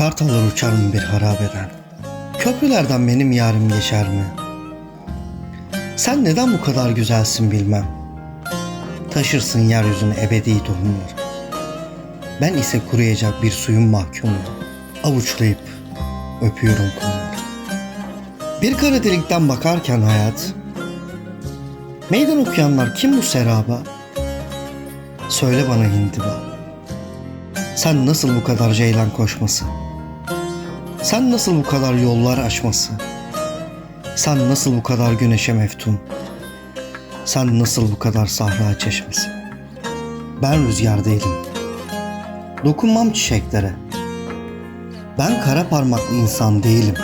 Kartallar uçar mı bir harabeden? Köprülerden benim yarım geçer mi? Sen neden bu kadar güzelsin bilmem. Taşırsın yeryüzüne ebedi tohumları. Ben ise kuruyacak bir suyun mahkumu. Avuçlayıp öpüyorum konuları. Bir kara delikten bakarken hayat, meydan okuyanlar kim bu seraba? Söyle bana hindiba. Sen nasıl bu kadar ceylan koşması? Sen nasıl bu kadar yollar aşması? Sen nasıl bu kadar güneşe meftun? Sen nasıl bu kadar sahra çeşmesi? Ben rüzgar değilim. Dokunmam çiçeklere. Ben kara parmaklı insan değilim.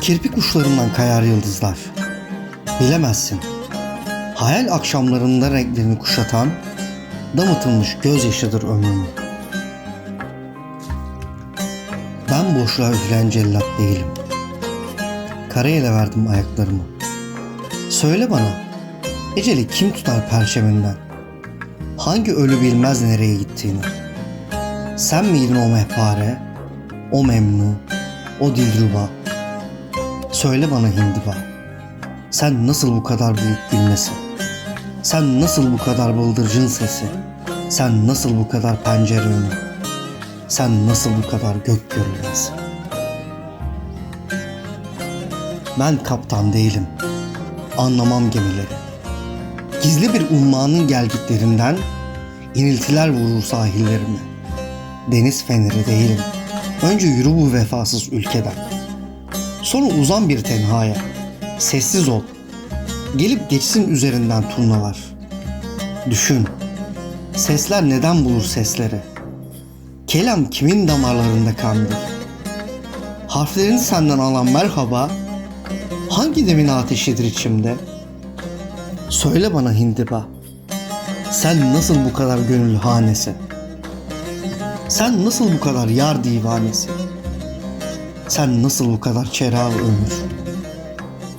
Kirpik uçlarından kayar yıldızlar. Bilemezsin. Hayal akşamlarında renklerini kuşatan damıtılmış gözyaşıdır ömrümün. Boşluğa üflen cellat değilim. Karayele verdim ayaklarımı. Söyle bana, eceli kim tutar perçeminden? Hangi ölü bilmez nereye gittiğini? Sen miydin o mehpare, o memnu, o dilruba? Söyle bana hindiba, sen nasıl bu kadar büyük gülmesin? Sen nasıl bu kadar bıldırcın sesi? Sen nasıl bu kadar pencere önü? Sen nasıl bu kadar gök görünmez? Ben kaptan değilim. Anlamam gemileri. Gizli bir ummanın gelgitlerinden iniltiler vurur sahillerime. Deniz feneri değilim. Önce yürü bu vefasız ülkeden. Sonra uzan bir tenhaya. Sessiz ol. Gelip geçsin üzerinden turnalar. Düşün. Sesler neden bulur sesleri? Kelam kimin damarlarında kandır? Harflerini senden alan merhaba hangi demin ateşidir içimde? Söyle bana hindiba. Sen nasıl bu kadar gönül hanesi? Sen nasıl bu kadar yar divanesi? Sen nasıl bu kadar çerağı ömür?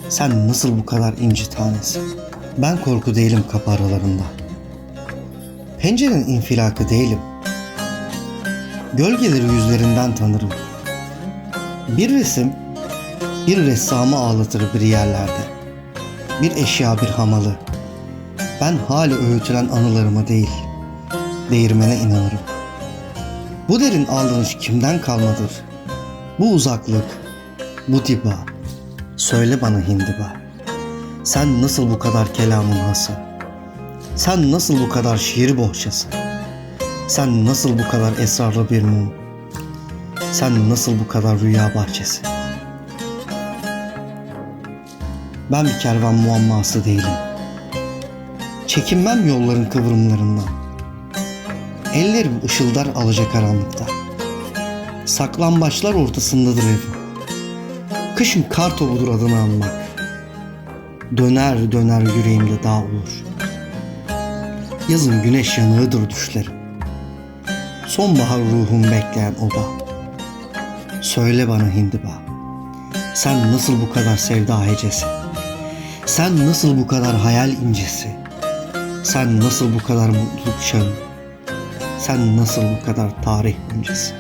Sen nasıl bu kadar inci tanesi? Ben korku değilim kapı aralarında. Pencerenin infilakı değilim. Gölgeleri yüzlerinden tanırım. Bir resim bir ressamı ağlatır bir yerlerde. Bir eşya bir hamalı. Ben hala öğütülen anılarıma değil, değirmene inanırım. Bu derin aldanış kimden kalmadır? Bu uzaklık, bu diba. Söyle bana hindiba. Sen nasıl bu kadar kelamın hası? Sen nasıl bu kadar şiir bohçası? Sen nasıl bu kadar esrarlı bir mum? Sen nasıl bu kadar rüya bahçesi? Ben bir kervan muamması değilim. Çekinmem yolların kıvrımlarından. Ellerim ışıldar alacakaranlıkta. Saklambaçlar ortasındadır evim. Kışın kar topudur adını anmak. Döner döner yüreğimde dağ olur. Yazın güneş yanığıdır düşlerim. Sonbahar ruhum bekleyen oba. Söyle bana hindiba. Sen nasıl bu kadar sevda hecesi? Sen nasıl bu kadar hayal incesi? Sen nasıl bu kadar mutluluk çağı? Sen nasıl bu kadar tarih öncesi?